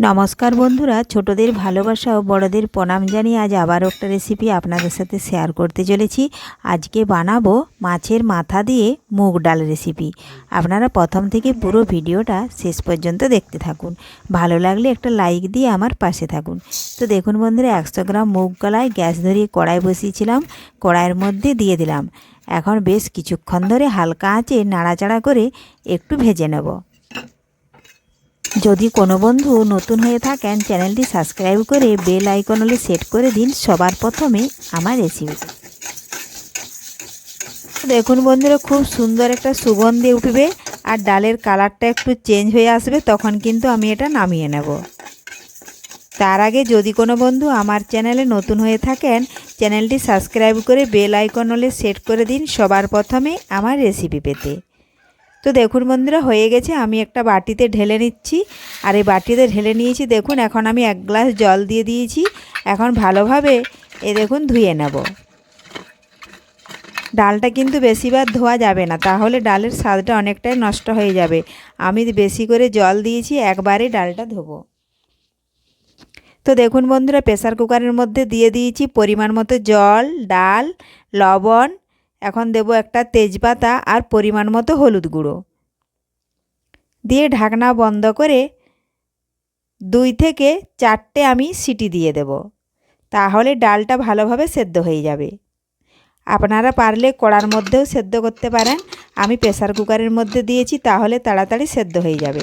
নমস্কার বন্ধুরা, ছোটদের ভালোবাসা ও বড়দের প্রণাম জানিয়ে আজ আবারও একটা রেসিপি আপনাদের সাথে শেয়ার করতে চলেছি। আজকে বানাবো মাছের মাথা দিয়ে মুগ ডাল রেসিপি আপনারা প্রথম থেকে পুরো ভিডিওটা শেষ পর্যন্ত দেখতে থাকুন। ভালো লাগলে একটা লাইক দিয়ে আমার পাশে থাকুন। তো দেখুন বন্ধুরা, একশো গ্রাম মুগ কলাই গ্যাস ধরিয়ে কড়াই বসিয়েছিলাম, কড়াইয়ের মধ্যে দিয়ে দিলাম। এখন বেশ কিছুক্ষণ ধরে হালকা আঁচে নাড়াচাড়া করে একটু ভেজে নেব। যদি কোনো বন্ধু নতুন হয়ে থাকেন, চ্যানেলটি সাবস্ক্রাইব করে বেল আইকন হলে সেট করে দিন সবার প্রথমে আমার রেসিপি। দেখুন বন্ধুরা, খুব সুন্দর একটা সুগন্ধি উঠবে আর ডালের কালারটা একটু চেঞ্জ হয়ে আসবে, তখন কিন্তু আমি এটা নামিয়ে নেব। তার আগে যদি কোনো বন্ধু আমার চ্যানেলে নতুন হয়ে থাকেন, চ্যানেলটি সাবস্ক্রাইব করে বেল আইকন হলে সেট করে দিন সবার প্রথমে আমার রেসিপি পেতে। তো দেখুন বন্ধুরা, হয়ে গেছে। আমি একটা বাটিতে ঢেলে নিচ্ছি। আর এই বাটিতে ঢেলে নিয়েছি, দেখুন, এখন আমি এক গ্লাস জল দিয়ে দিয়েছি। এখন ভালোভাবে এ দেখুন, ধুয়ে নেব। ডালটা কিন্তু বেশিবার ধোয়া যাবে না, তাহলে ডালের স্বাদটা অনেকটাই নষ্ট হয়ে যাবে। আমি বেশি করে জল দিয়েছি, একবারে ডালটা ধোবো। তো দেখুন বন্ধুরা, প্রেসার কুকারের মধ্যে দিয়ে দিয়েছি পরিমাণ মতো জল, ডাল, লবণ এখন দেব একটা তেজপাতা আর পরিমাণ মতো হলুদ গুঁড়ো। দিয়ে ঢাকনা বন্ধ করে দুই থেকে চারটে আমি সিটি দিয়ে দেব। তাহলে ডালটা ভালোভাবে সেদ্ধ হয়ে যাবে। আপনারা পারলে কড়ার মধ্যেও সেদ্ধ করতে পারেন। আমি প্রেসার কুকারের মধ্যে দিয়েছি, তাহলে তাড়াতাড়ি সেদ্ধ হয়ে যাবে।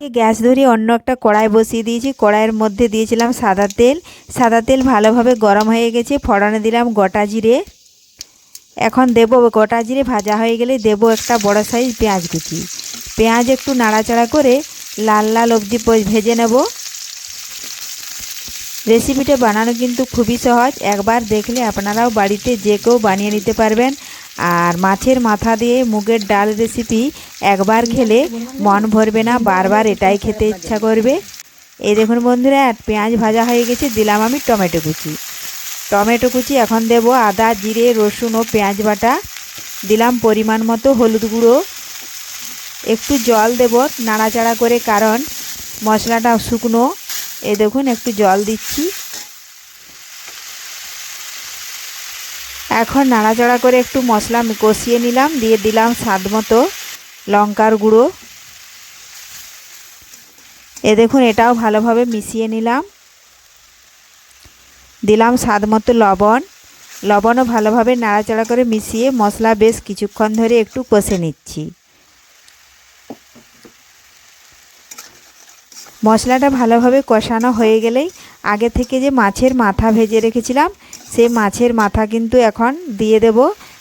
গ্যাস ধরিয়ে অন্য একটা কড়াই বসিয়ে দিয়েছি। কড়াইয়ের মধ্যে দিয়েছিলাম সাদা তেল। সাদা তেল ভালোভাবে গরম হয়ে গেছে। ফোড়নে দিলাম গোটা জিরে। এখন দেব গোটা জিরে ভাজা হয়ে গেলে দেব একটা বড় সাইজ পেঁয়াজ কুচি। পেঁয়াজ একটু নাড়াচাড়া করে লাল লাল অবধি ভেজে নেব। রেসিপিটা বানানো কিন্তু খুবই সহজ। একবার দেখলে আপনারাও বাড়িতে যে কেউ বানিয়ে নিতে পারবেন। আর মাছের মাথা দিয়ে মুগের ডাল রেসিপি একবার খেলে মন ভরবে না, বারবার এটাই খেতে ইচ্ছা করবে। এই দেখুন বন্ধুরা, পেঁয়াজ ভাজা হয়ে গেছে, দিলাম আমি টমেটো কুচি। টমেটো কুচি এখন দেব আদা, জিরে, রসুন ও পেঁয়াজ বাটা। দিলাম পরিমাণ মতো হলুদ গুঁড়ো। একটু জল দেব নাড়াচাড়া করে, কারণ মশলাটা শুকনো। এ দেখুন, একটু জল দিচ্ছি। এখন নাড়াচাড়া করে একটু মশলা কষিয়ে নিলাম, দিয়ে দিলাম স্বাদ মতো লঙ্কার গুঁড়ো। এ দেখুন, এটাও ভালোভাবে মিশিয়ে নিলাম। দিলাম স্বাদ মতো লবণ। লবণও ভালোভাবে নাড়াচাড়া করে মিশিয়ে মশলা বেশ কিছুক্ষণ ধরে একটু কষে নিচ্ছি। মশলাটা ভালোভাবে কষানো হয়ে গেলেই আগে থেকে যে মাছের মাথা ভেজে রেখেছিলাম সেই মাছের মাথা কিন্তু এখন দিয়ে দেব।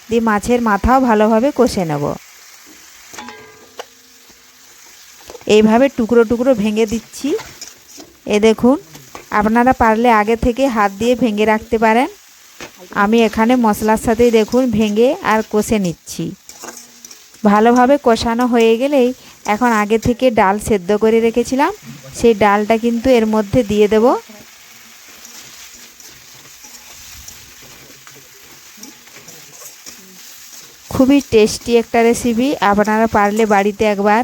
দিয়ে মাছের মাথাও ভালোভাবে কষে নেব। এইভাবে টুকরো টুকরো ভেঙে দিচ্ছি। এ দেখুন, আপনারা পারলে আগে থেকে হাত দিয়ে ভেঙে রাখতে পারেন। আমি এখানে মশলার সাথেই দেখুন ভেঙে আর কষে নিচ্ছি। ভালোভাবে কষানো হয়ে গেলেই এখন আগে থেকে ডাল সেদ্ধ করে রেখেছিলাম। সেই ডালটা কিন্তু এর মধ্যে দিয়ে দেব। খুবই টেস্টি একটা রেসিপি আপনারা পারলে বাড়িতে একবার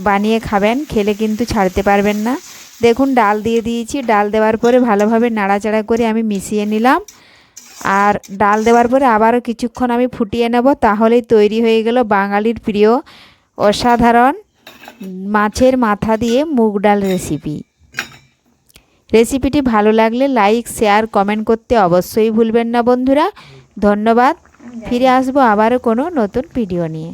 বানিয়ে খাবেন, খেলে কিন্তু ছাড়তে পারবেন না। দেখুন, ডাল দিয়ে দিয়েছি। ডাল দেওয়ার পরে ভালোভাবে নাড়াচাড়া করে আমি মিশিয়ে নিলাম। আর ডাল দেওয়ার পরে আবারও কিছুক্ষণ আমি ফুটিয়ে নেব, তাহলেই তৈরি হয়ে গেল বাঙালির প্রিয় অসাধারণ মাছের মাথা দিয়ে মুগ ডাল রেসিপি রেসিপিটি ভালো লাগলে লাইক শেয়ার কমেন্ট করতে অবশ্যই ভুলবেন না বন্ধুরা। ধন্যবাদ। ফিরে আসব আবারও কোনো নতুন ভিডিও নিয়ে।